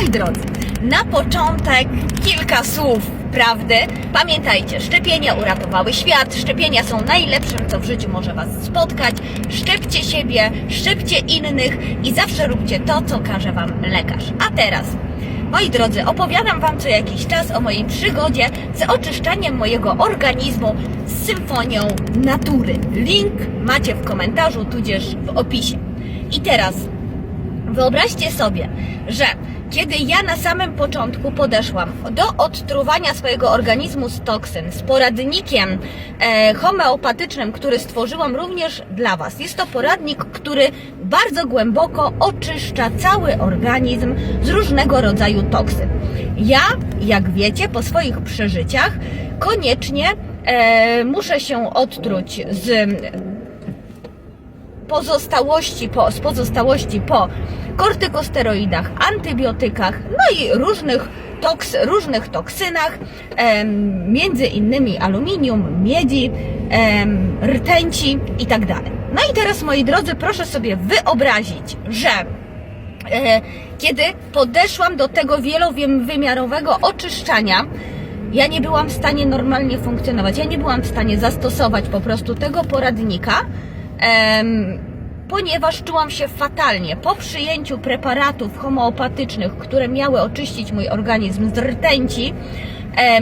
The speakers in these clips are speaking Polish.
Moi drodzy, na początek kilka słów prawdy. Pamiętajcie, szczepienia uratowały świat, szczepienia są najlepszym, co w życiu może Was spotkać. Szczepcie siebie, szczepcie innych i zawsze róbcie to, co każe Wam lekarz. A teraz, moi drodzy, opowiadam Wam co jakiś czas o mojej przygodzie z oczyszczaniem mojego organizmu z symfonią natury. Link macie w komentarzu, tudzież w opisie. I teraz Wyobraźcie sobie, że kiedy ja na samym początku podeszłam do odtruwania swojego organizmu z toksyn z poradnikiem e, homeopatycznym, który stworzyłam również dla Was. Jest to poradnik, który bardzo głęboko oczyszcza cały organizm z różnego rodzaju toksyn. Ja, jak wiecie, po swoich przeżyciach koniecznie e, muszę się odtruć z pozostałości po, z pozostałości po kortykosteroidach, antybiotykach, no i różnych, toks, różnych toksynach, em, między innymi aluminium, miedzi, em, rtęci i tak. No i teraz, moi drodzy, proszę sobie wyobrazić, że e, kiedy podeszłam do tego wielowymiarowego oczyszczania, ja nie byłam w stanie normalnie funkcjonować. Ja nie byłam w stanie zastosować po prostu tego poradnika, ponieważ czułam się fatalnie. Po przyjęciu preparatów homeopatycznych, które miały oczyścić mój organizm z rtęci,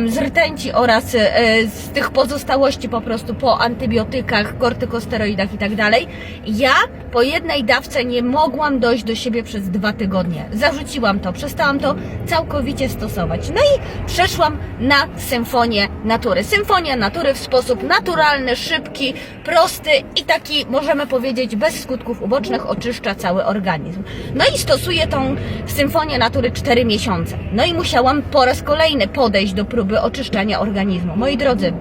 z rtęci oraz e, z tych pozostałości po prostu po antybiotykach, kortykosteroidach i tak dalej, ja po jednej dawce nie mogłam dojść do siebie przez dwa tygodnie. Zarzuciłam to, przestałam to całkowicie stosować. No i przeszłam na symfonię natury. Symfonia natury w sposób naturalny, szybki, prosty i taki, możemy powiedzieć, bez skutków ubocznych oczyszcza cały organizm. No i stosuję tą symfonię natury 4 miesiące. No i musiałam po raz kolejny podejść do próby oczyszczania organizmu. Moi drodzy,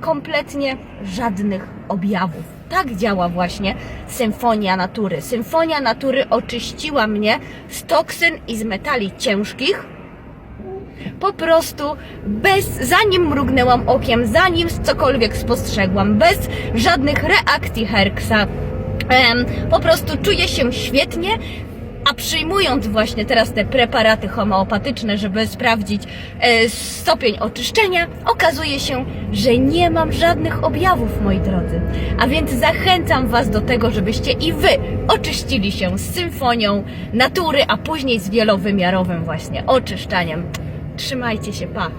kompletnie żadnych objawów. Tak działa właśnie symfonia natury. Symfonia natury oczyściła mnie z toksyn i z metali ciężkich, po prostu bez, zanim mrugnęłam okiem, zanim cokolwiek spostrzegłam, bez żadnych reakcji Herksa, po prostu czuję się świetnie, a przyjmując właśnie teraz te preparaty homeopatyczne, żeby sprawdzić e, stopień oczyszczenia, okazuje się, że nie mam żadnych objawów, moi drodzy. A więc zachęcam Was do tego, żebyście i Wy oczyścili się z symfonią natury, a później z wielowymiarowym właśnie oczyszczaniem. Trzymajcie się, pa!